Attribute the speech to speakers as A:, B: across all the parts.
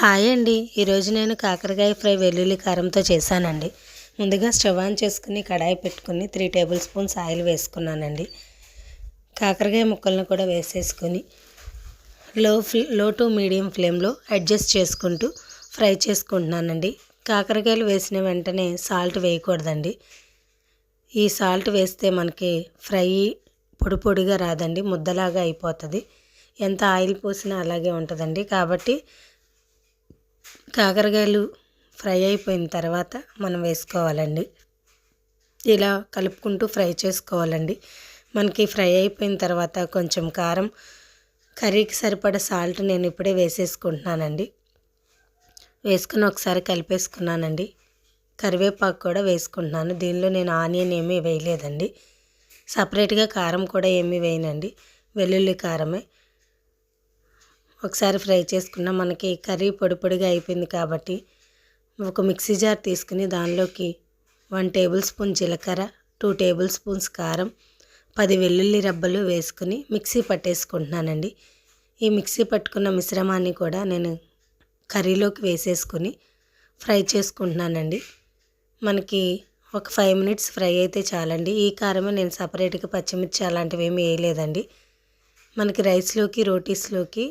A: Hi అండి. ఈరోజు నేను కాకరకాయ ఫ్రై వెల్లుల్లి కారంతో చేశానండి. ముందుగా స్టవ్ ఆన్ చేసుకుని కడాయి పెట్టుకుని త్రీ టేబుల్ స్పూన్స్ ఆయిల్ వేసుకున్నానండి. కాకరకాయ ముక్కలను కూడా వేసేసుకొని low flame low to medium ఫ్లేమ్లో అడ్జస్ట్ చేసుకుంటూ ఫ్రై చేసుకుంటున్నానండి. కాకరకాయలు వేసిన వెంటనే సాల్ట్ వేయకూడదండి. ఈ సాల్ట్ వేస్తే మనకి ఫ్రై పొడి పొడిగా రాదండి ముద్దలాగా అయిపోతుంది. ఎంత ఆయిల్ పోసినా అలాగే ఉంటుందండి. కాబట్టి కాకరకాయలు ఫ్రై అయిపోయిన తర్వాత మనం వేసుకోవాలండి. ఇలా కలుపుకుంటూ ఫ్రై చేసుకోవాలండి. మనకి ఫ్రై అయిపోయిన తర్వాత కొంచెం కారం కర్రీకి సరిపడ సాల్ట్ నేను ఇప్పుడే వేసేసుకుంటున్నానండి. వేసుకుని ఒకసారి కలిపేసుకున్నానండి. కరివేపాకు కూడా వేసుకుంటున్నాను. దీనిలో నేను ఆనియన్ ఏమీ వేయలేదండి. సపరేట్గా కారం కూడా ఏమీ వేయనండి. వెల్లుల్లి కారమే. ఒకసారి ఫ్రై చేసుకున్న మనకి కర్రీ పొడి పొడిగా అయిపోయింది కాబట్టి ఒక మిక్సీ జార్ తీసుకుని దానిలోకి వన్ టేబుల్ స్పూన్ జీలకర్ర టూ టేబుల్ స్పూన్స్ కారం పది వెల్లుల్లి రబ్బలు వేసుకుని మిక్సీ పట్టేసుకుంటున్నానండి. ఈ మిక్సీ పట్టుకున్న మిశ్రమాన్ని కూడా నేను కర్రీలోకి వేసేసుకొని ఫ్రై చేసుకుంటున్నానండి. మనకి ఒక ఫైవ్ మినిట్స్ ఫ్రై అయితే చాలండి. ఈ కారమే నేను సపరేట్గా పచ్చిమిర్చి అలాంటివి ఏమీ వేయలేదండి. మనకి రైస్లోకి రోటీస్లోకి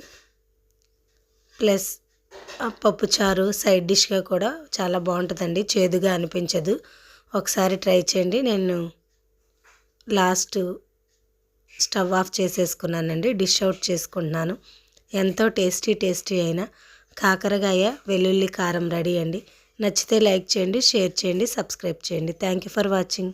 A: ప్లస్ పప్పుచారు సైడ్ డిష్గా కూడా చాలా బాగుంటుందండి. చేదుగా అనిపించదు. ఒకసారి ట్రై చేయండి. నేను లాస్ట్ స్టవ్ ఆఫ్ చేసేసుకున్నానండి. డిష్ అవుట్ చేసుకుంటున్నాను. ఎంతో టేస్టీ టేస్టీ అయిన కాకరకాయ వెల్లుల్లి కారం రెడీ అండి. నచ్చితే లైక్ చేయండి షేర్ చేయండి సబ్స్క్రైబ్ చేయండి. Thank you for watching.